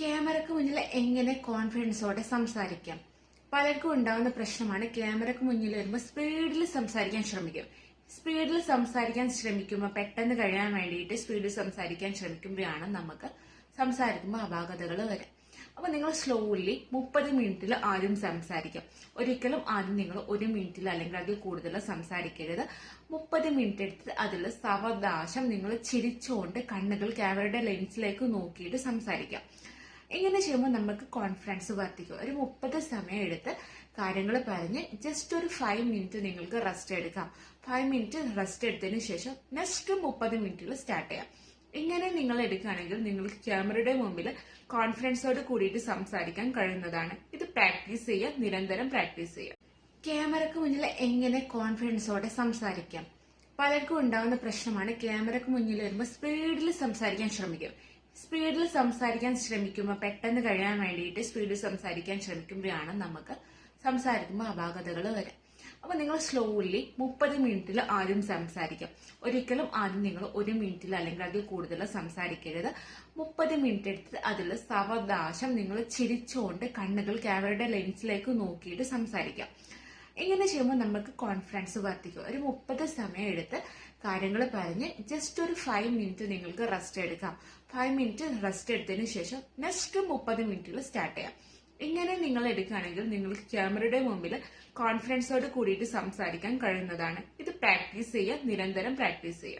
ക്യാമറക്ക് മുന്നിൽ എങ്ങനെ കോൺഫിഡൻസോടെ സംസാരിക്കാം? പലർക്കും ഉണ്ടാവുന്ന പ്രശ്നമാണ് ക്യാമറക്ക് മുന്നിൽ വരുമ്പോൾ സ്പീഡിൽ സംസാരിക്കാൻ ശ്രമിക്കും. സ്പീഡിൽ സംസാരിക്കാൻ ശ്രമിക്കുമ്പോൾ പെട്ടെന്ന് കഴിയാൻ വേണ്ടിയിട്ട് സ്പീഡിൽ സംസാരിക്കാൻ ശ്രമിക്കുമ്പോഴാണ് നമുക്ക് സംസാരിക്കുമ്പോൾ അപാകതകൾ വരാം. അപ്പൊ നിങ്ങൾ സ്ലോലി മുപ്പത് മിനിറ്റിൽ ആദ്യം സംസാരിക്കാം. ഒരിക്കലും ആദ്യം നിങ്ങൾ ഒരു മിനിറ്റിൽ അല്ലെങ്കിൽ അതിൽ കൂടുതൽ സംസാരിക്കരുത്. മുപ്പത് മിനിറ്റ് എടുത്ത് അതിൽ സാവകാശം നിങ്ങൾ ചിരിച്ചുകൊണ്ട് കണ്ണുകൾ ക്യാമറയുടെ ലെൻസിലേക്ക് നോക്കിയിട്ട് സംസാരിക്കാം. ഇങ്ങനെ ചെയ്യുമ്പോൾ നമുക്ക് കോൺഫിഡൻസ് വർദ്ധിക്കും. ഒരു മുപ്പത് സമയം എടുത്ത് കാര്യങ്ങൾ പറഞ്ഞ് ജസ്റ്റ് ഒരു ഫൈവ് മിനിറ്റ് നിങ്ങൾക്ക് റെസ്റ്റ് എടുക്കാം. ഫൈവ് മിനിറ്റ് റെസ്റ്റ് എടുത്തതിന് ശേഷം നെക്സ്റ്റ് മുപ്പത് മിനിറ്റിൽ സ്റ്റാർട്ട് ചെയ്യാം. ഇങ്ങനെ നിങ്ങൾ എടുക്കുകയാണെങ്കിൽ നിങ്ങൾക്ക് ക്യാമറയുടെ മുമ്പിൽ കോൺഫിഡൻസോട് കൂടിയിട്ട് സംസാരിക്കാൻ കഴിയുന്നതാണ്. ഇത് പ്രാക്ടീസ് ചെയ്യുക നിരന്തരം പ്രാക്ടീസ് ചെയ്യുക ക്യാമറക്ക് മുന്നിൽ എങ്ങനെ കോൺഫിഡൻസോടെ സംസാരിക്കാം? പലർക്കും ഉണ്ടാകുന്ന പ്രശ്നമാണ് ക്യാമറക്ക് മുന്നിൽ വരുമ്പോൾ സ്പീഡിൽ സംസാരിക്കാൻ ശ്രമിക്കും. സ്പീഡിൽ സംസാരിക്കാൻ ശ്രമിക്കുമ്പോൾ പെട്ടെന്ന് കഴിയാൻ വേണ്ടിയിട്ട് സ്പീഡിൽ സംസാരിക്കാൻ ശ്രമിക്കുമ്പോഴാണ് നമുക്ക് സംസാരിക്കുമ്പോൾ അപാകതകൾ വരാം. അപ്പൊ നിങ്ങൾ സ്ലോലി മുപ്പത് മിനിറ്റിൽ ആരും സംസാരിക്കും. ഒരിക്കലും ആദ്യം നിങ്ങൾ ഒരു മിനിറ്റിൽ അല്ലെങ്കിൽ അതിൽ കൂടുതൽ സംസാരിക്കരുത്. മുപ്പത് മിനിറ്റ് എടുത്ത് അതിൽ സാവകാശം നിങ്ങൾ ചിരിച്ചുകൊണ്ട് കണ്ണുകൾ ക്യാമറയുടെ ലെൻസിലേക്ക് നോക്കിയിട്ട് സംസാരിക്കാം. ഇങ്ങനെ ചെയ്യുമ്പോൾ നമുക്ക് കോൺഫിഡൻസ് വർദ്ധിക്കും. ഒരു മുപ്പത് സമയം എടുത്ത് കാര്യങ്ങൾ പറഞ്ഞ് ജസ്റ്റ് ഒരു ഫൈവ് മിനിറ്റ് നിങ്ങൾക്ക് റെസ്റ്റ് എടുക്കാം. ഫൈവ് മിനിറ്റ് റെസ്റ്റ് എടുത്തതിന് ശേഷം നെക്സ്റ്റ് മുപ്പത് മിനിറ്റിൽ സ്റ്റാർട്ട് ചെയ്യാം. ഇങ്ങനെ നിങ്ങൾ എടുക്കുകയാണെങ്കിൽ നിങ്ങൾക്ക് ക്യാമറയുടെ മുമ്പിൽ കോൺഫിഡൻസോട് കൂടിയിട്ട് സംസാരിക്കാൻ കഴിയുന്നതാണ്. ഇത് പ്രാക്ടീസ് ചെയ്യുക നിരന്തരം പ്രാക്ടീസ് ചെയ്യുക